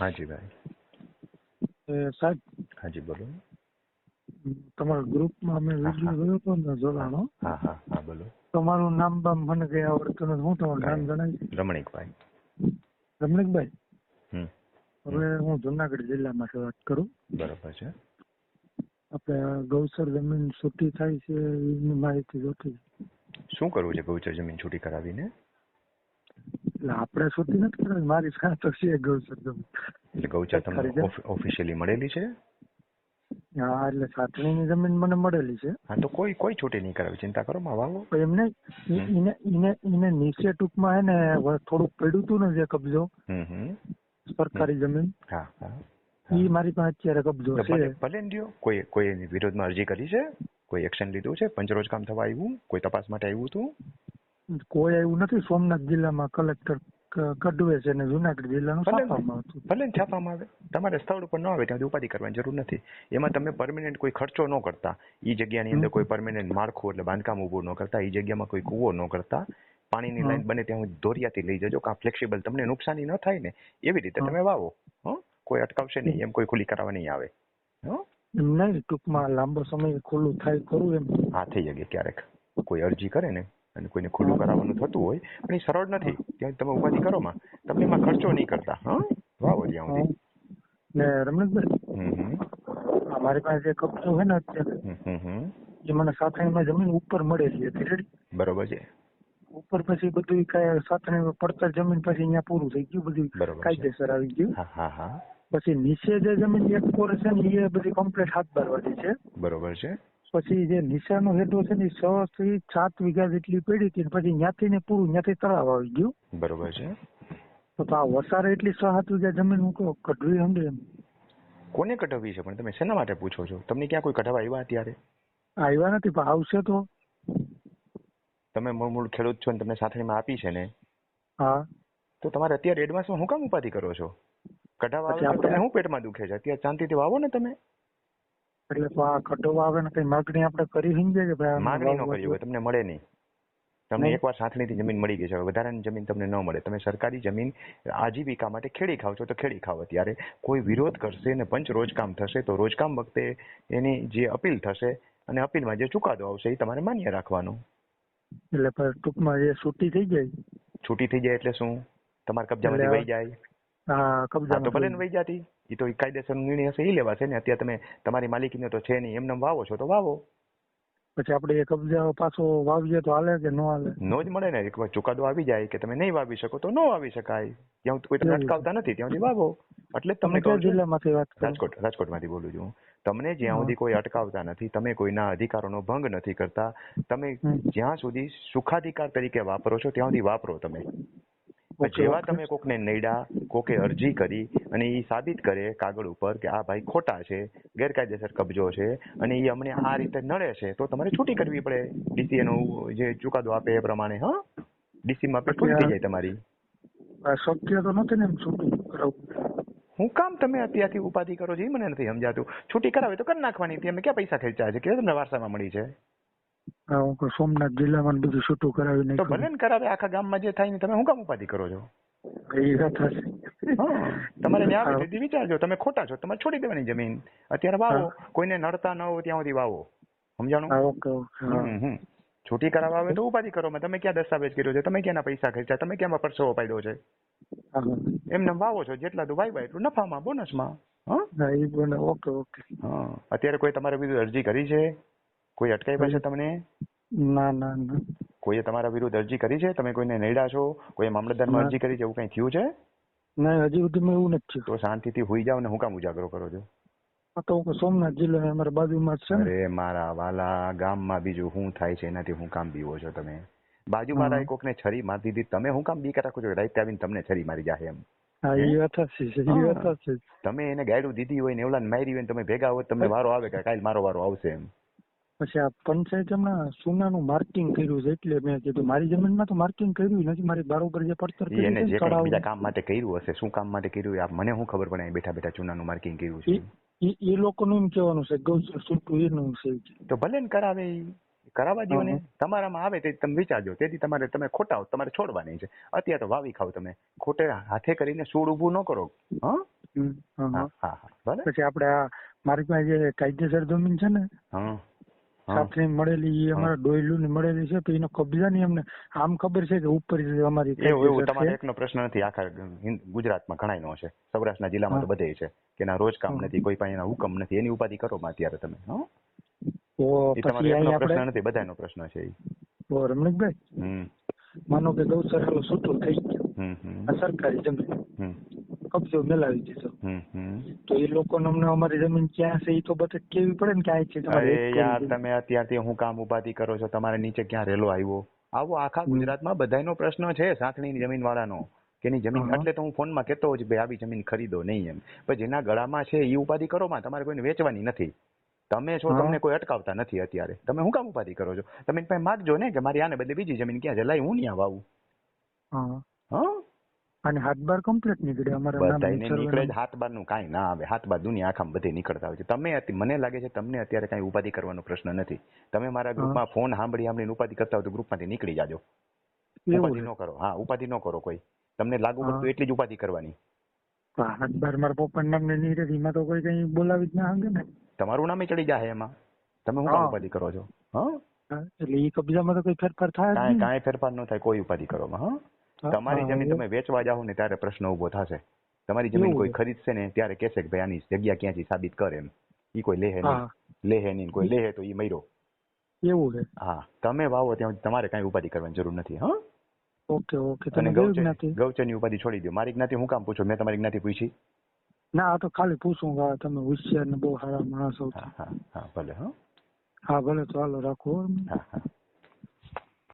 હાજી ભાઈ. સાહેબ હાજી બોલો. તમારા ગ્રુપમાં અમે વીડિયો જોયો હતો ને જોડાણો હા હા હા બોલો. તમારું નામ બામ મને કઈ આવડતું નથી. હું તમારું નામ જણાવી રમણીકભાઈ. રમણીકભાઈ? હમ. હવે હું જુનાગઢ જિલ્લામાંથી વાત કરું. બરોબર છે. આપણે ગૌચર જમીન છૂટી થાય છે એની માહિતી જોતી. શું કરવું છે ગૌચર જમીન છૂટી કરાવીને? એટલે આપણે સુધી નથી કરાવી મારી સાથે છે ગૌચર એટલે ગૌચર તમને ઓફિશિયલી મળેલી છે? હા એટલે સાતણીની જમીન મને મળેલી છે. હા તો કોઈ કોઈ છૂટી નહીં કરાવી. ચિંતા કરો માં વાવો પણ એમ નહીં ઈ- એને એને એને નીચે ટૂંકમાં હે ને થોડુંક પડ્યું હતું ને જે કબજો સરકારી જમીન હા હા ઈ મારી પાસે અત્યારે કબજો છે. ભલે દિયો. કોઈ કોઈ એની વિરોધમાં અરજી કરી છે? કોઈ એક્શન લીધું છે? પંચરોજ કામ થવા આવ્યું? કોઈ તપાસ માટે આવ્યું હતું કોઈ આવ્યું નથી સોમનાથ જિલ્લામાં કલેક્ટર કડવે છે ને જુનાગઢ જિલ્લાનું છાપામાં હતું. ભલે ને છાપવામાં આવે. તમારે સ્થળ ઉપર ન આવે ત્યાં ઉપાધિ કરવાની જરૂર નથી. એમાં તમે પરમેનન્ટ કોઈ ખર્ચો ન કરતા. એ જગ્યાની અંદર કોઈ પરમેનન્ટ માળખું એટલે બાંધકામ ઊભું ન કરતા. ઈ જગ્યામાં કોઈ કૂવો ન કરતા. પાણીની લાઈન બને ત્યાં દોરિયાથી લઈ જજો કાં ફ્લેક્સિબલ તમને નુકસાની ન થાય ને એવી રીતે તમે વાવો. હં? કોઈ અટકાવશે નહીં એમ કોઈ ખુલ્લી કરાવવા નહીં આવે. એમ નહીં ટૂંકમાં લાંબો સમય ખુલ્લું થાય ખરું એમ. હા થઈ શકે ક્યારેક. કોઈ અરજી કરે ને અને કોઈને ખુલ્લું કરાવવાનું થતું હોય પણ એ સરળ નથી. ત્યાં તમે ઉપાધિ કરો માં તમને એમાં ખર્ચો નહીં કરતા. હા? વાવો જ્યાં સુધી ને હમ અમારી પાસે જે કબજો છે ને અત્યારે એ મને સાતણીમાં જમીન ઉપર મળેલી હતી બરોબર છે. ઉપર પછી બધું કાંઈ સાતણી પડતર જમીન પછી અહીંયા પૂરું થઈ ગયું બધું. કાયદેસર આવી ગયું. હા હા હા. પછી નીચે જે જમીન એક કોર છે ને એ બધી કમ્પ્લીટ હાથ બારવાની છે. બરોબર છે. પછી જે નિશાનો હેઠો છે ને છ થી સાત વીઘા જેટલી પડી હતી પછી ત્યાંથી ને પૂરું ત્યાંથી તળાવ આવી ગયું. બરોબર છે. તો આ વસારે એટલી છ સાત વીઘા જમીન હું કહું કઢવી સમજે એમ. કોને કઢાવવી છે? પણ તમે શેના માટે પૂછો છો? તમને ક્યાં કોઈ કઢાવવા આવ્યા અત્યારે? આવ્યા નથી પણ આવશે તો. તમે મૂળ મૂળ ખેડૂત છો ને તમને સાથણીમાં આપી છે ને? હા. તો તમારે અત્યારે એડવાન્સમાં હું કામ ઉપાધિ કરો છો? કઢાવા આવે તો તમને શું પેટમાં દુખે છે? અત્યારે શાંતિથી વાવો ને તમે. એટલે તો આ કઢવા આવે ને કઈ માગણી આપણે કરી સમજે કે ભાઈ માગણી ન કરી હોય તમને મળે નહીં. તમને એકવાર સાથણીથી જમીન મળી ગઈ છે. વધારાની જમીન તમને ન મળે. તમે સરકારી જમીન આજીવિકા માટે ખેડી ખાવ છો તો ખેડી ખાવ અત્યારે. કોઈ વિરોધ કરશે ને પંચ રોજકામ થશે તો રોજકામ વખતે એની જે અપીલ થશે અને અપીલમાં જે ચુકાદો આવશે એ તમારે માન્ય રાખવાનો. એટલે ટૂંકમાં એ છૂટી થઈ જાય. છૂટી થઈ જાય એટલે શું? તમારા કબજામાંથી વહી જાય. હા કબજા તો ભલે ને વહી જાતી એ તો કાયદેસરનો નિર્ણય હશે એ લેવાશે ને. અત્યારે તમે તમારી માલિકીને તો છે નહીં એમને વાવો છો તો વાવો. પછી આપણે એ કબજા પાછો વાવીએ તો હાલે કે ન હાલે? નો જ મળે ને એક વાર ચુકાદો આવી જાય કે તમે નહીં વાવી શકો તો ન વાવી શકાય. ત્યાં કોઈ તમને અટકાવતા નથી ત્યાં સુધી વાવો. એટલે તમે તમને કયા કહું જિલ્લામાંથી વાત રાજકોટ રાજકોટમાંથી બોલું છું તમને જ્યાં સુધી કોઈ અટકાવતા નથી તમે કોઈના અધિકારોનો ભંગ નથી કરતા તમે જ્યાં સુધી સુખાધિકાર તરીકે વાપરો છો ત્યાં સુધી વાપરો તમે. જેવા તમે કોકને નડ્યા કોકે અરજી કરી અને એ સાબિત કરે કાગળ ઉપર કે આ ભાઈ ખોટા છે ગેરકાયદેસર કબજો છે અને એ અમને આ રીતે નડે છે તો તમારે છૂટી કરવી પડે. ડીસી એનો જે ચુકાદો આપે એ પ્રમાણે હા? ડીસી માં પછી થઈ જાય તમારી. શક્ય તો નથી ને છૂટું કરાવવું. હું કામ તમે અત્યારથી ઉપાધિ કરો છો એ મને નથી સમજાતું. છૂટી કરાવે તો કરી નાખવાની હતી અમે ક્યાં પૈસા ખર્ચાયા છે કે તમને વારસામાં મળી છે? હા, સોમનાથ જિલ્લામાં બધું છૂટું કરાવી તો ભલે ને કરાવે આખા ગામમાં જે થાય ને તમે હું કામ ઉપાધિ કરો છો? તમારે ન્યાય આવે વિચારજો તમે ખોટા છો તમારે છોડી દેવાની જમીન. અત્યારે વાવો કોઈને નડતા ન હોય ત્યાં સુધી વાવો. સમજાણું. છૂટી કરાવવા આવે તો ઉપાધિ કરો તમે ક્યાં દસ્તાવેજ કર્યો છે? તમે ક્યાંના પૈસા ખર્ચ્યા? તમે ક્યાં પરસો પાડ્યો છે. એમને વાવો છો જેટલા તો વાય એટલું નફામાં બોનસમાં. હા? Okay okay. હા અત્યારે કોઈ તમારે બીજું અરજી કરી છે? કોઈ અટકાવ્યા છે તમને? ના ના ના. કોઈએ તમારા વિરુદ્ધ અરજી કરી છે? તમે કોઈને નડ્યા છો? કોઈ મામલતદારમાં. અરજી કરી છે? એવું કઈ થયું છે? ના હજી સુધીમાં એવું નથી તો શાંતિથી હોઈ જાવ ને હું કામ ઉજાગરો કરો છો? તો હું સોમનાથ જિલ્લા અમારા બાજુમાં છે અરે મારા વાલા ગામમાં બીજું શું થાય છે? એનાથી હું કામ બીવો છો તમે? બાજુમાં હા. કોકને છરી મારી દીધી. તમે હું કામ બીક રાખો છો? રાઈટ આવીને તમને છરી મારી જાય એમ. તમે એને ગાયડું દીધી હોય ને એવલા મારી હોય ને તમે ભેગા હોય તમને વારો આવે કે કાલ મારો વારો આવશે એમ. પછી આ પંચાયત હમણાં સોનાનું માર્કિંગ કર્યું છે એટલે મેં કીધું મારી જમીનમાં તો માર્કિંગ કર્યું નથી મારી બરોબર જે પડતર કર્યું એને જે બીજા કામ માટે કર્યું હશે શું કામ માટે કર્યું આપ મને શું ખબર પડે અહીં બેઠા બેઠા ચૂનાનું માર્કિંગ કર્યું છે? એ એ લોકોનું એમ કહેવાનું છે ગૌચર છૂટું એનું છે. તો ભલે ને કરાવે. કરાવવા દો ને. તમારામાં આવે તે તમે વિચારજો તેથી તમારે તમે ખોટા તમારે છોડવાની છે. અત્યારે તો વાવી ખાવ તમે ખોટે હાથે કરીને સૂળ ઊભું ન કરો. હા? હા, હા પછી આપણે આ મારી પાસે જે કાયદેસર જમીન છે ને હા. સાથે મળેલી એ અમારા ડોયલું ની મળેલી છે તો એનો કબજા ની અમને આમ ખબર છે કે ઉપર અમારી એવું એવું તમારે એકનો પ્રશ્ન નથી આખા ગુજરાતમાં ઘણાય નો છે સૌરાષ્ટ્રના જિલ્લામાં તો બધે છે કે એના રોજ કામ નથી કોઈ પાસે એના હુકમ નથી એની ઉપાધિ કરો માં અત્યારે તમે હં? તો પછી અહીં પ્રશ્ન નથી બધાનો પ્રશ્ન છે એ તો રમણીકભાઈ માનો કે ગૌચર હાલો છૂટો થઈ ગયો. આ સરકારી જમીન. કબજો મેળવી દીધો. તો એ લોકોને અમને અમારી જમીન ક્યાં છે એ તો બધે કેવી પડે ને ક્યાં છે અરે યાર તમે અત્યારથી હું કામ ઉપાધિ કરો છો તમારે નીચે ક્યાં રેલો આવ્યો? આવો આખા ગુજરાતમાં બધાનો પ્રશ્ન છે સાંથણીની જમીન વાળાનો કે એની જમીન એટલે તો હું ફોનમાં કહેતો જ ભાઈ આવી જમીન ખરીદો નહીં એમ. પણ જેના ગળામાં છે એ ઉપાધિ કરો માં તમારે કોઈને વેચવાની નથી. તમે છો તમને કોઈ અટકાવતા નથી અત્યારે. તમે હું કામ ઉપાધિ કરો છો? તમે પાસે માગજો ને કે મારી આને બદલે બીજી જમીન ક્યાં છે? લાઈ હું ત્યાં વાવું. હા? અને હાથ બાર કમ્પ્લીટ નીકળે. અમારા નીકળે જ. હાથ કાંઈ ના આવે. હાથ બાર દુનિયા આખા બધે નીકળતા હોય છે. તમે મને લાગે છે તમને અત્યારે કાંઈ ઉપાધિ કરવાનો પ્રશ્ન નથી. તમે મારા ગ્રુપમાં ફોન સાંભળી સાંભળીને ઉપાધિ કરતા હોય તો ગ્રુપમાંથી નીકળી જાજો. ઉપાધિ ન કરો. હા ઉપાધિ ન કરો કોઈ. તમને લાગુ પડતું એટલી જ ઉપાધિ કરવાની. હાથ બાર મારા પપ્પાના નામની નહીં રહેતી એમાં તો કોઈ કઈ બોલાવી જ ના હંગે ને. તમારું નામે ચડી જાય એમાં. તમે હું કામ ઉપાધિ કરો છો? હા? એટલે એ કબજામાં તો કોઈ ફેરફાર થાય કાંઈ કાંઈ ફેરફાર ન થાય કોઈ ઉપાધિ કરવામાં હા હા, તમારી જમીન તમે વેચવા જાઓ ને ત્યારે પ્રશ્ન ઊભો થશે. તમારી જમીન કોઈ ખરીદશે ને ત્યારે કહેશે કે ભાઈ આની જગ્યા ક્યાંથી સાબિત કરે એમ. ઈ કોઈ લેહે નહીં. લેહે નહીં કોઈ લેહે તો ઈ મર્યો. એવું છે. હા તમે વાવો ત્યાં તમારે કઈ ઉપાધિ કરવાની જરૂર નથી હા? Okay okay. તમે ગૌચરની ઉપાધિ છોડી દો મારી જ્ઞાતિ હું કામ પૂછું? મેં તમારી જ્ઞાતિ પૂછી. ના આ તો ખાલી પૂછું કે તમે હોશિયાર ને બહુ સારા માણસ છો. હા હા હા ભલે હા. હા ભલે ચાલો રાખો હા હા.